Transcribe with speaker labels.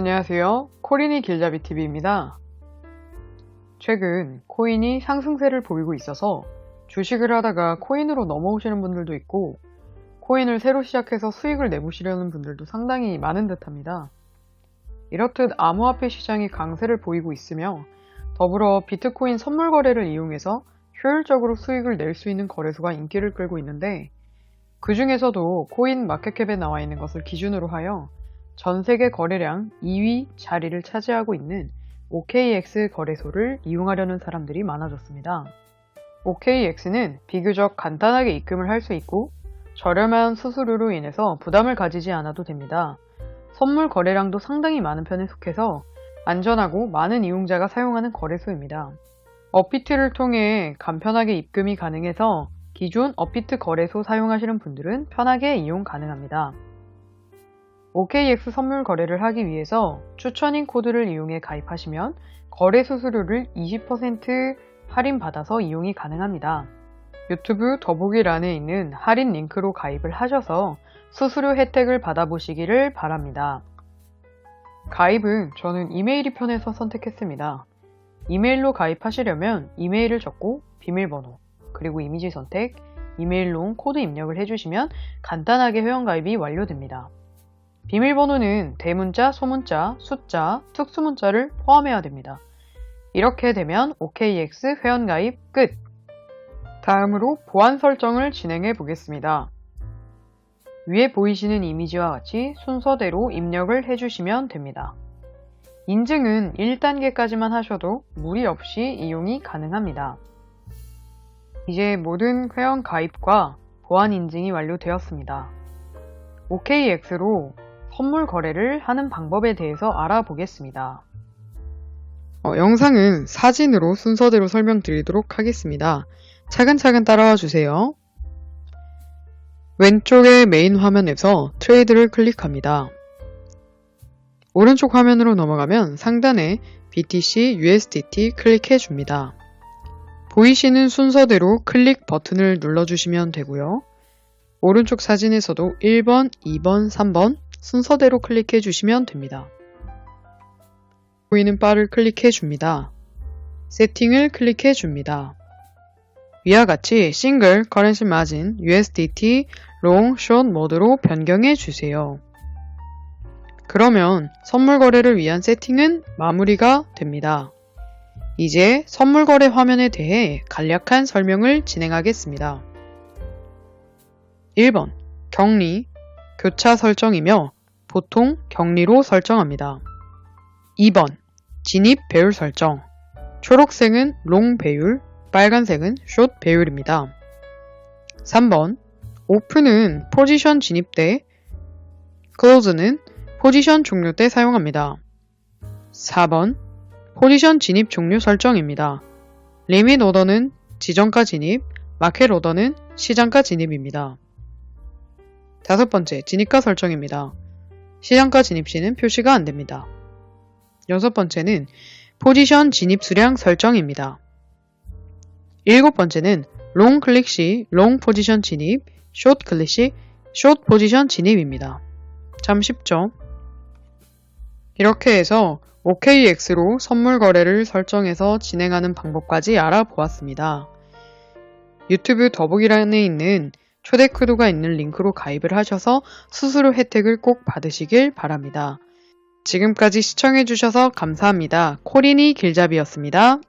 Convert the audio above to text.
Speaker 1: 안녕하세요. 코린이 길잡이 TV입니다. 최근 코인이 상승세를 보이고 있어서 주식을 하다가 코인으로 넘어오시는 분들도 있고 코인을 새로 시작해서 수익을 내보시려는 분들도 상당히 많은 듯 합니다. 이렇듯 암호화폐 시장이 강세를 보이고 있으며 더불어 비트코인 선물 거래를 이용해서 효율적으로 수익을 낼 수 있는 거래소가 인기를 끌고 있는데 그 중에서도 코인 마켓캡에 나와 있는 것을 기준으로 하여 전 세계 거래량 2위 자리를 차지하고 있는 OKX 거래소를 이용하려는 사람들이 많아졌습니다. OKX는 비교적 간단하게 입금을 할 수 있고 저렴한 수수료로 인해서 부담을 가지지 않아도 됩니다. 선물 거래량도 상당히 많은 편에 속해서 안전하고 많은 이용자가 사용하는 거래소입니다. 업비트를 통해 간편하게 입금이 가능해서 기존 업비트 거래소 사용하시는 분들은 편하게 이용 가능합니다. OKX 선물 거래를 하기 위해서 추천인 코드를 이용해 가입하시면 거래 수수료를 20% 할인받아서 이용이 가능합니다. 유튜브 더보기란에 있는 할인 링크로 가입을 하셔서 수수료 혜택을 받아보시기를 바랍니다. 가입은 저는 이메일이 편해서 선택했습니다. 이메일로 가입하시려면 이메일을 적고 비밀번호, 그리고 이미지 선택, 이메일로 코드 입력을 해주시면 간단하게 회원가입이 완료됩니다. 비밀번호는 대문자, 소문자, 숫자, 특수문자를 포함해야 됩니다. 이렇게 되면 OKX 회원가입 끝! 다음으로 보안 설정을 진행해 보겠습니다. 위에 보이시는 이미지와 같이 순서대로 입력을 해주시면 됩니다. 인증은 1단계까지만 하셔도 무리 없이 이용이 가능합니다. 이제 모든 회원 가입과 보안 인증이 완료되었습니다. OKX로 선물 거래를 하는 방법에 대해서 알아보겠습니다. 어, 영상은 사진으로 순서대로 설명드리도록 하겠습니다. 차근차근 따라와 주세요. 왼쪽의 메인 화면에서 트레이드를 클릭합니다. 오른쪽 화면으로 넘어가면 상단에 BTC USDT 클릭해 줍니다. 보이시는 순서대로 클릭 버튼을 눌러주시면 되고요. 오른쪽 사진에서도 1번, 2번, 3번 순서대로 클릭해 주시면 됩니다. 보이는 바를 클릭해 줍니다. 세팅을 클릭해 줍니다. 위와 같이 싱글 커런시 마진 USDT 롱, 숏 모드로 변경해 주세요. 그러면 선물 거래를 위한 세팅은 마무리가 됩니다. 이제 선물 거래 화면에 대해 간략한 설명을 진행하겠습니다. 1번 격리 교차 설정이며 보통 격리로 설정합니다. 2번 진입 배율 설정 초록색은 롱 배율, 빨간색은 숏 배율입니다. 3번 오픈은 포지션 진입 때, close는 포지션 종료 때 사용합니다. 4번 포지션 진입 종료 설정입니다. 리밋 오더는 지정가 진입, 마켓 오더는 시장가 진입입니다. 다섯 번째, 진입가 설정입니다. 시장가 진입 시는 표시가 안 됩니다. 여섯 번째는 포지션 진입 수량 설정입니다. 일곱 번째는 롱 클릭 시 롱 포지션 진입, 숏 클릭 시 숏 포지션 진입입니다. 참 쉽죠? 이렇게 해서 OKX로 선물 거래를 설정해서 진행하는 방법까지 알아보았습니다. 유튜브 더보기란에 있는 초대 코드가 있는 링크로 가입을 하셔서 수수료 혜택을 꼭 받으시길 바랍니다. 지금까지 시청해주셔서 감사합니다. 코린이 길잡이였습니다.